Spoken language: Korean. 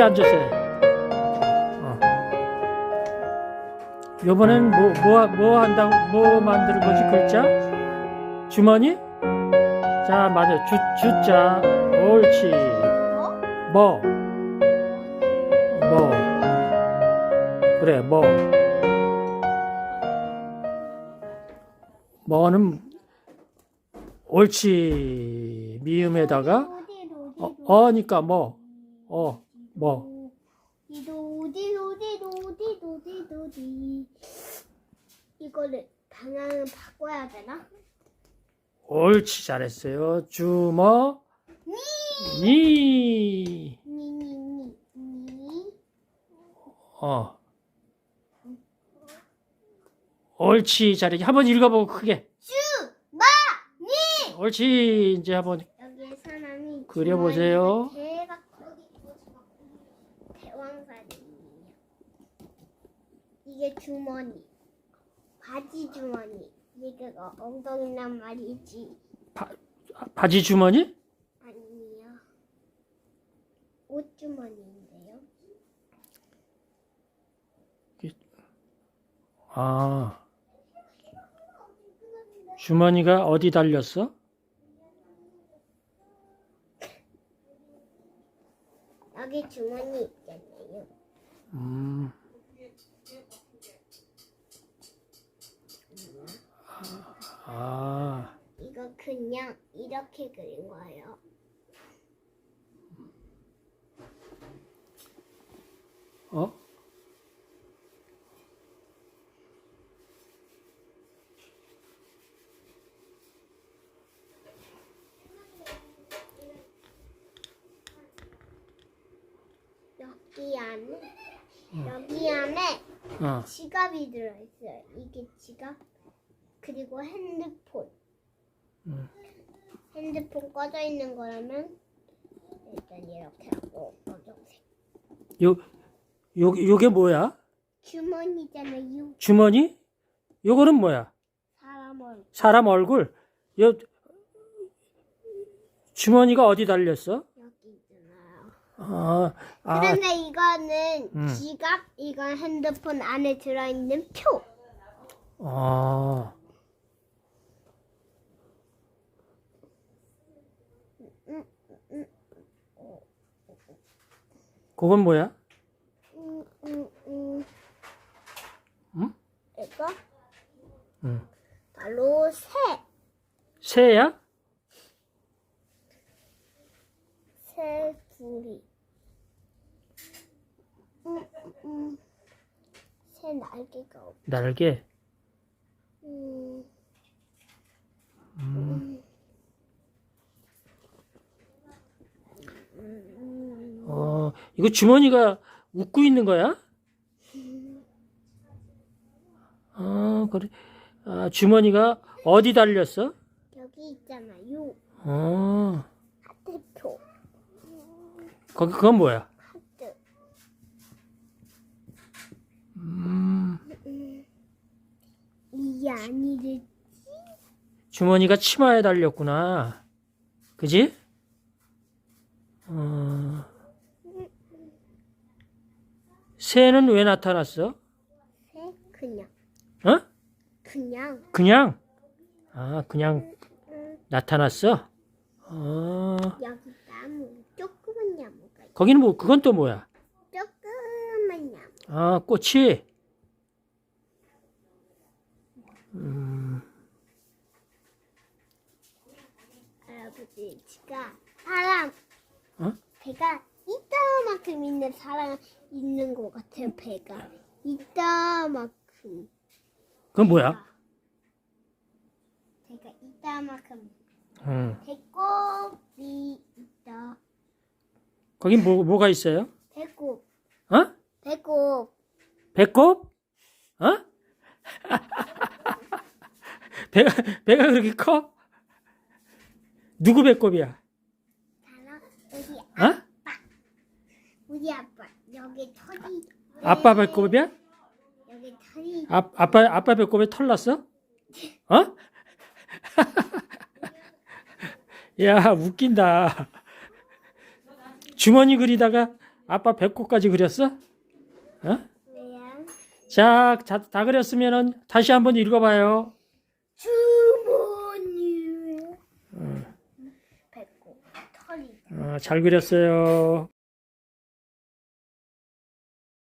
이쪽에 앉으세요. 어. 요번엔 뭐, 뭐, 뭐 한다고, 뭐 만드는 거지, 글자? 주머니? 자, 맞아. 주, 주자. 옳지. 뭐? 뭐? 뭐? 그래, 뭐. 뭐는, 옳지. 미음에다가, 어, 어니까 뭐, 어, 뭐. 이도 어디 어디 어디 어디 어디 이거를 방향을 바꿔야 되나? 옳지, 잘했어요. 주머, 니. 니 니 니 니 어. 옳지, 잘해. 한번 읽어보고 크게. 마! 니! 옳지, 이제 한번 여기에 사람이 그려보세요. 이게 주머니, 바지 주머니. 이게 그 엉덩이란 말이지. 바, 바지 주머니? 아니요. 옷 주머니인데요. 아. 주머니가 어디 달렸어? 여기 주머니 있잖아요. 음. 아, 이거 그냥 이렇게 그린 거예요. 어? 여기 안에 여기 안에 어. 지갑이 들어있어요. 이게 지갑 그리고 핸드폰. 음. 핸드폰 꺼져 있는 거라면 일단 이렇게 하고 검정색 요, 요, 요게 뭐야? 주머니잖아요. 주머니? 요거는 뭐야? 사람 얼굴 사람 얼굴? 요, 주머니가 어디 달렸어? 여기 있잖아요. 아, 아, 그런데 이거는 음. 지갑, 이건 핸드폰 안에 들어있는 표. 아. 그건 뭐야? 음, 음, 음. 응? 이거 응. 바로 새. 새야? 새 둘이. 음, 음. 새 날개가 없. 날개. 음, 음. 음, 어, 이거 주머니가 웃고 있는 거야? 아, 그래. 아, 주머니가 어디 달렸어? 여기 있잖아요. 어, 하트표. 거기 그건 뭐야? 하트. 음, 음. 이게 아니를 주머니가 치마에 달렸구나. 그지? 어, 새는 왜 나타났어? 새 그냥 어? 그냥 그냥? 아, 그냥 음, 나타났어? 어, 여기 나무 조그만 나무가 있 거기는 뭐, 그건 또 뭐야? 조그만 나무 아, 꽃이? 음, 할아버지 지가 사람 어? 배가 이따만큼 있는 사람 있는 것 같아요 배가 이따만큼 그건 뭐야? 배가 이따만큼 음, 배꼽이 있다 거긴 뭐, 뭐가 있어요? 배꼽 어? 배꼽 배꼽? 어? 배가, 배가 그렇게 커? 누구 배꼽이야? 사람 여기 어? 우리 아빠 여기 털이 아빠 배꼽이야? 여기 털이 아, 아빠, 아빠 배꼽에 털 났어? 어? 야, 웃긴다. 주머니 그리다가 아빠 배꼽까지 그렸어? 어? 왜요? 자, 자, 다 그렸으면은 다시 한번 읽어봐요. 주머니. 배꼽 털이. 어, 잘 그렸어요.